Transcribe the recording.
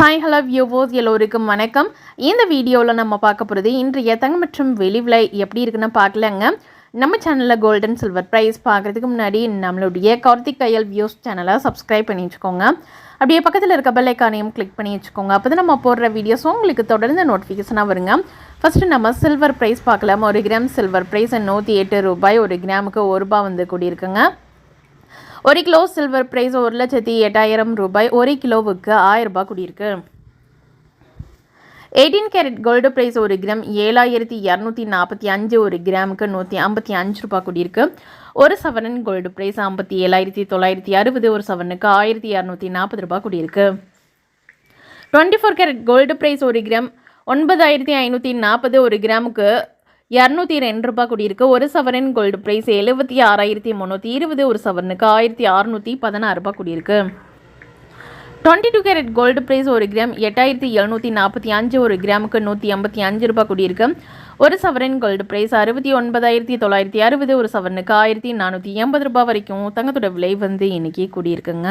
Hi hello வியூவோஸ் எல்லோருக்கும் வணக்கம். இந்த வீடியோவில் நம்ம பார்க்க போகிறது இன்றைய தங்கம் மற்றும் வெளி விலை எப்படி இருக்குன்னு பார்க்கலங்க. நம்ம சேனலில் கோல்டன் சில்வர் ப்ரைஸ் பார்க்குறதுக்கு முன்னாடி நம்மளுடைய கார்த்திக் கையல் வியூஸ் சேனலை சப்ஸ்கிரைப் பண்ணி வச்சுக்கோங்க. அப்படியே பக்கத்தில் இருக்க பெல்லைக்கானையும் கிளிக் பண்ணி வச்சுக்கோங்க. அப்போ தான் நம்ம போடுற வீடியோஸும் உங்களுக்கு தொடர்ந்து நோட்டிஃபிகேஷனாக வருங்க. ஃபஸ்ட்டு நம்ம சில்வர் ப்ரைஸ் பார்க்கலாம்? ஒரு கிராம் சில்வர் ப்ரைஸ் நூற்றி எட்டு ரூபாய் ஒரு கிராமுக்கு ஒரு ரூபாய் வந்து கூடியிருக்குங்க. ஒரு கிலோ சில்வர் ப்ரைஸ் ஒரு லட்சத்தி எட்டாயிரம் ரூபாய் ஒரு கிலோவுக்கு ஆயிரம் ரூபாய் கூடியிருக்கு. எயிட்டீன் கேரட் கோல்டு ப்ரைஸ் ஒரு கிராம் ஏழாயிரத்தி இரநூத்தி நாற்பத்தி அஞ்சு ஒரு கிராமுக்கு நூற்றி ஐம்பத்தி அஞ்சு ரூபாய் கூடியிருக்கு. ஒரு சவரன் கோல்டு ப்ரைஸ் ஐம்பத்தி ஏழாயிரத்தி தொள்ளாயிரத்தி அறுபது ஒரு சவரனுக்கு ஆயிரத்தி இரநூத்தி நாற்பது ரூபாய் கூடியிருக்கு. Twenty four carat gold price ஒரு கிராம் ஒன்பதாயிரத்தி ஐநூற்றி நாற்பது ஒரு கிராமுக்கு இரநூத்தி ரெண்டு ரூபாய் கூடியிருக்கு. ஒரு சவரன் கோல்டு ப்ரைஸ் எழுபத்தி ஆறாயிரத்தி முந்நூற்றி இருபது. ஒரு சவரனுக்கு ஆயிரத்தி அறநூற்றி பதினாறு ரூபாய் கூடியிருக்கு. Twenty two carat gold price ஒரு கிராம் எட்டாயிரத்தி எழுநூற்றி நாற்பத்தி அஞ்சு. ஒரு கிராமுக்கு நூற்றி ஐம்பத்தி அஞ்சு ரூபாய் கூடியிருக்கு. ஒரு சவரன் கோல்டு ப்ரைஸ் அறுபத்தி ஒன்பதாயிரத்தி தொள்ளாயிரத்தி அறுபது. ஒரு சவரனுக்கு ஆயிரத்தி நானூற்றி எண்பது ரூபாய் வரைக்கும் தங்கத்தோட விலை வந்து இன்றைக்கி கூடியிருக்குங்க.